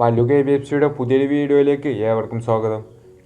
Mallu K V F സിയുടെ പുതിയൊരു വീഡിയോയിലേക്ക് ഏവർക്കും സ്വാഗതം.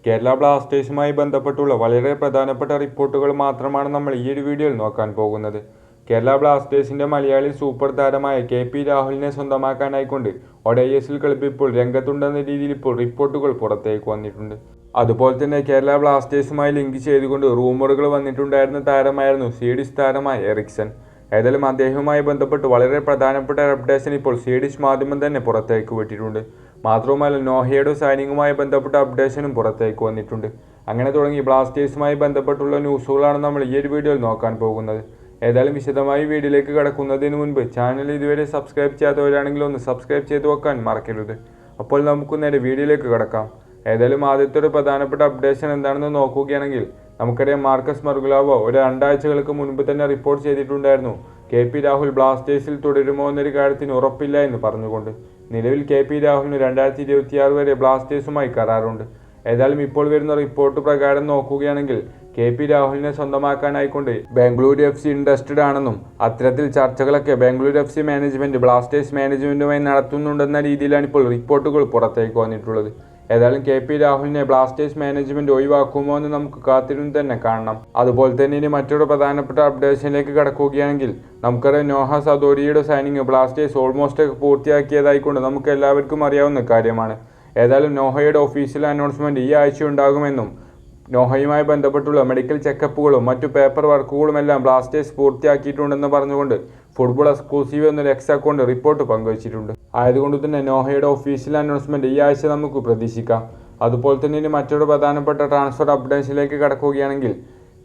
കേരള ബ്ലാസ്റ്റേഴ്സുമായി ബന്ധപ്പെട്ടുള്ള വളരെ പ്രധാനപ്പെട്ട റിപ്പോർട്ടുകൾ മാത്രമാണ് നമ്മൾ ഈ ഒരു വീഡിയോയിൽ നോക്കാൻ പോകുന്നത്. കേരള ബ്ലാസ്റ്റേഴ്സിന്റെ മലയാളി സൂപ്പർ താരമായ കെ പി രാഹുലിനെ സ്വന്തമാക്കാനായിക്കൊണ്ട് ഒഡൈഎസിൽ കളിപ്പിപ്പോൾ രംഗത്തുണ്ടെന്ന രീതിയിൽ ഇപ്പോൾ റിപ്പോർട്ടുകൾ പുറത്തേക്ക് വന്നിട്ടുണ്ട്. അതുപോലെ തന്നെ കേരള ബ്ലാസ്റ്റേഴ്സുമായി ലിങ്ക് ചെയ്തുകൊണ്ട് റൂമറുകൾ വന്നിട്ടുണ്ടായിരുന്ന താരമായിരുന്നു സ്വീഡിഷ് താരമായ എറിക്സൺ. ഏതായാലും അദ്ദേഹവുമായി ബന്ധപ്പെട്ട് വളരെ പ്രധാനപ്പെട്ട അപ്ഡേഷൻ ഇപ്പോൾ സ്വീഡിഷ് മാധ്യമം തന്നെ പുറത്തേക്ക് വിട്ടിട്ടുണ്ട്. മാത്രവുമല്ല നോഹയുടെ സൈനിങ്ങുമായി ബന്ധപ്പെട്ട അപ്ഡേഷനും പുറത്തേക്ക് വന്നിട്ടുണ്ട്. അങ്ങനെ തുടങ്ങി ബ്ലാസ്റ്റേഴ്സുമായി ബന്ധപ്പെട്ടുള്ള ന്യൂസുകളാണ് നമ്മൾ ഈ ഒരു വീഡിയോയിൽ നോക്കാൻ പോകുന്നത്. ഏതായാലും വിശദമായി വീഡിയോയിലേക്ക് കടക്കുന്നതിന് മുൻപ് ചാനൽ ഇതുവരെ സബ്സ്ക്രൈബ് ചെയ്യാത്തവരാണെങ്കിൽ ഒന്ന് സബ്സ്ക്രൈബ് ചെയ്ത് വെക്കാൻ മറക്കരുത്. അപ്പോൾ നമുക്ക് നേരെ വീഡിയോയിലേക്ക് കടക്കാം. ഏതായാലും ആദ്യത്തെ ഒരു പ്രധാനപ്പെട്ട അപ്ഡേഷൻ എന്താണെന്ന് നോക്കുകയാണെങ്കിൽ നമുക്കറിയാം മാർക്കസ് മർഗുലാവോ ഒരു രണ്ടാഴ്ചകൾക്ക് മുൻപ് തന്നെ റിപ്പോർട്ട് ചെയ്തിട്ടുണ്ടായിരുന്നു കെ പി രാഹുൽ ബ്ലാസ്റ്റേഴ്സിൽ തുടരുമോ എന്നൊരു കാര്യത്തിന് ഉറപ്പില്ല എന്ന് പറഞ്ഞുകൊണ്ട്. നിലവിൽ കെ പി രാഹുലിന് രണ്ടായിരത്തി ഇരുപത്തിയാറ് വരെ ബ്ലാസ്റ്റേഴ്സുമായി കരാറുണ്ട്. ഏതായാലും ഇപ്പോൾ വരുന്ന റിപ്പോർട്ട് പ്രകാരം നോക്കുകയാണെങ്കിൽ കെ പി രാഹുലിനെ സ്വന്തമാക്കാനായിക്കൊണ്ട് ബാംഗ്ലൂരു എഫ് സി ഇൻട്രസ്റ്റഡ് ആണെന്നും അത്തരത്തിൽ ചർച്ചകളൊക്കെ Bangalore F C management Blasters മാനേജ്മെന്റുമായി നടത്തുന്നുണ്ടെന്ന രീതിയിലാണ് ഇപ്പോൾ റിപ്പോർട്ടുകൾ പുറത്തേക്ക് വന്നിട്ടുള്ളത്. ഏതായാലും കെ പി രാഹുലിനെ ബ്ലാസ്റ്റേഴ്സ് മാനേജ്മെന്റ് ഒഴിവാക്കുമോ എന്ന് നമുക്ക് കാത്തിരുന്ന് തന്നെ കാണണം. അതുപോലെ തന്നെ ഇനി മറ്റൊരു പ്രധാനപ്പെട്ട അപ്ഡേഷനിലേക്ക് കടക്കുകയാണെങ്കിൽ നമുക്കറിയാം നോഹ സദോരിയുടെ സൈനിങ് ബ്ലാസ്റ്റേഴ്സ് ഓൾമോസ്റ്റ് പൂർത്തിയാക്കിയതായിക്കൊണ്ട് നമുക്ക് എല്ലാവർക്കും അറിയാവുന്ന കാര്യമാണ്. ഏതായാലും നോഹയുടെ ഒഫീഷ്യൽ അനൗൺസ്മെന്റ് ഈ ആഴ്ച ഉണ്ടാകുമെന്നും നോഹയുമായി ബന്ധപ്പെട്ടുള്ള മെഡിക്കൽ ചെക്കപ്പുകളും മറ്റു പേപ്പർ വർക്കുകളും എല്ലാം ബ്ലാസ്റ്റേഴ്സ് പൂർത്തിയാക്കിയിട്ടുണ്ടെന്ന് പറഞ്ഞുകൊണ്ട് ഫുട്ബോൾ എക്സ്ക്ലൂസീവ് എന്നൊരു എക്സ് അക്കൗണ്ട് റിപ്പോർട്ട് പങ്കുവച്ചിട്ടുണ്ട്. ആയതുകൊണ്ട് തന്നെ നോഹയുടെ ഒഫീഷ്യൽ അനൗൺസ്മെന്റ് ഈ ആഴ്ച നമുക്ക് പ്രതീക്ഷിക്കാം. അതുപോലെ തന്നെ ഇനി മറ്റൊരു പ്രധാനപ്പെട്ട ട്രാൻസ്ഫർ അപ്ഡേഷനിലേക്ക് കടക്കുകയാണെങ്കിൽ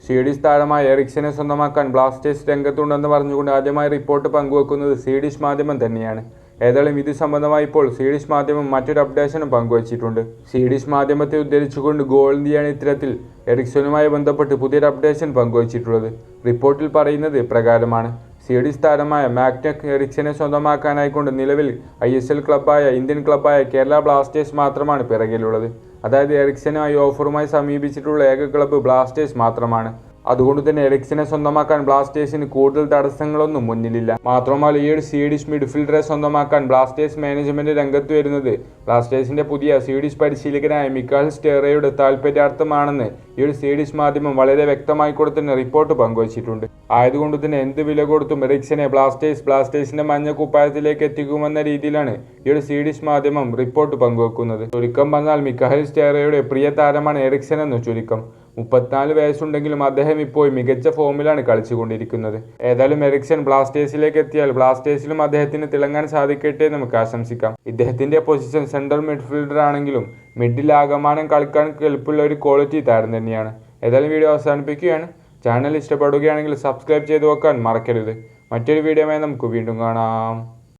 സ്വീഡിഷ് താരമായ എറിക്സനെ സ്വന്തമാക്കാൻ ബ്ലാസ്റ്റേഴ്സ് രംഗത്തുണ്ടെന്ന് പറഞ്ഞുകൊണ്ട് ആദ്യമായി റിപ്പോർട്ട് പങ്കുവെക്കുന്നത് സ്വീഡിഷ് മാധ്യമം തന്നെയാണ്. ഏതായാലും ഇത് സംബന്ധമായി ഇപ്പോൾ സ്വീഡിഷ് മാധ്യമം മറ്റൊരു അപ്ഡേഷനും പങ്കുവച്ചിട്ടുണ്ട്. സ്വീഡിഷ് മാധ്യമത്തെ ഉദ്ധരിച്ചുകൊണ്ട് ഗോൾ ഇന്ത്യയാണ് ഇത്തരത്തിൽ എറിക്സനുമായി ബന്ധപ്പെട്ട് പുതിയൊരു അപ്ഡേഷൻ പങ്കുവച്ചിട്ടുള്ളത്. റിപ്പോർട്ടിൽ പറയുന്നത് പ്രകാരമാണ് സ്വീഡിഷ് താരമായ മാക്ടെക് എറിക്സനെ സ്വന്തമാക്കാനായിക്കൊണ്ട് നിലവിൽ ഐ എസ് എൽ ക്ലബ്ബായ ഇന്ത്യൻ ക്ലബ്ബായ കേരള ബ്ലാസ്റ്റേഴ്സ് മാത്രമാണ് പിറകിലുള്ളത്. അതായത് എറിക്സനുമായി ഓഫറുമായി സമീപിച്ചിട്ടുള്ള ഏക ക്ലബ്ബ് ബ്ലാസ്റ്റേഴ്സ് മാത്രമാണ്. അതുകൊണ്ട് തന്നെ എറിക്സിനെ സ്വന്തമാക്കാൻ ബ്ലാസ്റ്റേഴ്സിന് കൂടുതൽ തടസ്സങ്ങളൊന്നും മുന്നിലില്ല. മാത്രമല്ല ഈ ഒരു സ്വീഡിഷ് മിഡ്ഫീൽഡറെ സ്വന്തമാക്കാൻ ബ്ലാസ്റ്റേഴ്സ് മാനേജ്മെന്റ് രംഗത്ത് വരുന്നത് ബ്ലാസ്റ്റേഴ്സിന്റെ പുതിയ സ്വീഡിഷ് പരിശീലകനായ മിക്കാൽ സ്റ്റേറയുടെ താല്പര്യാർത്ഥമാണെന്ന് ഈ ഒരു സ്വീഡിഷ് മാധ്യമം വളരെ വ്യക്തമായി തന്നെ റിപ്പോർട്ട് പങ്കുവച്ചിട്ടുണ്ട്. ആയതുകൊണ്ട് തന്നെ എന്ത് വില കൊടുത്തും എറിക്സിനെ ബ്ലാസ്റ്റേഴ്സ് ബ്ലാസ്റ്റേഴ്സിന്റെ മഞ്ഞ കുപ്പായത്തിലേക്ക് എത്തിക്കുമെന്ന രീതിയിലാണ് ഈ ഒരു സ്വീഡിഷ് മാധ്യമം റിപ്പോർട്ട് പങ്കുവെക്കുന്നത്. ചുരുക്കം പറഞ്ഞാൽ മിക്കാൽ സ്റ്റേറയുടെ പ്രിയ താരമാണ് എറിക്സൻ എന്ന് ചുരുക്കം. മുപ്പത്തിനാല് വയസ്സുണ്ടെങ്കിലും അദ്ദേഹം ഇപ്പോൾ മികച്ച ഫോമിലാണ് കളിച്ചുകൊണ്ടിരിക്കുന്നത്. ഏതായാലും എറിക്സൺ ബ്ലാസ്റ്റേഴ്സിലേക്ക് എത്തിയാൽ ബ്ലാസ്റ്റേഴ്സിലും അദ്ദേഹത്തിന് തിളങ്ങാൻ സാധിക്കട്ടെ നമുക്ക് ആശംസിക്കാം. ഇദ്ദേഹത്തിന്റെ പൊസിഷൻ സെൻട്രൽ മിഡ്ഫീൽഡർ ആണെങ്കിലും മിഡിൽ ആകമാനം കളിക്കാൻ എളുപ്പമുള്ള ഒരു ക്വാളിറ്റി താരം തന്നെയാണ്. ഏതായാലും വീഡിയോ അവസാനിപ്പിക്കുകയാണ്. ചാനൽ ഇഷ്ടപ്പെടുകയാണെങ്കിൽ സബ്സ്ക്രൈബ് ചെയ്ത് വെക്കാൻ മറക്കരുത്. മറ്റൊരു വീഡിയോയുമായി നമുക്ക് വീണ്ടും കാണാം.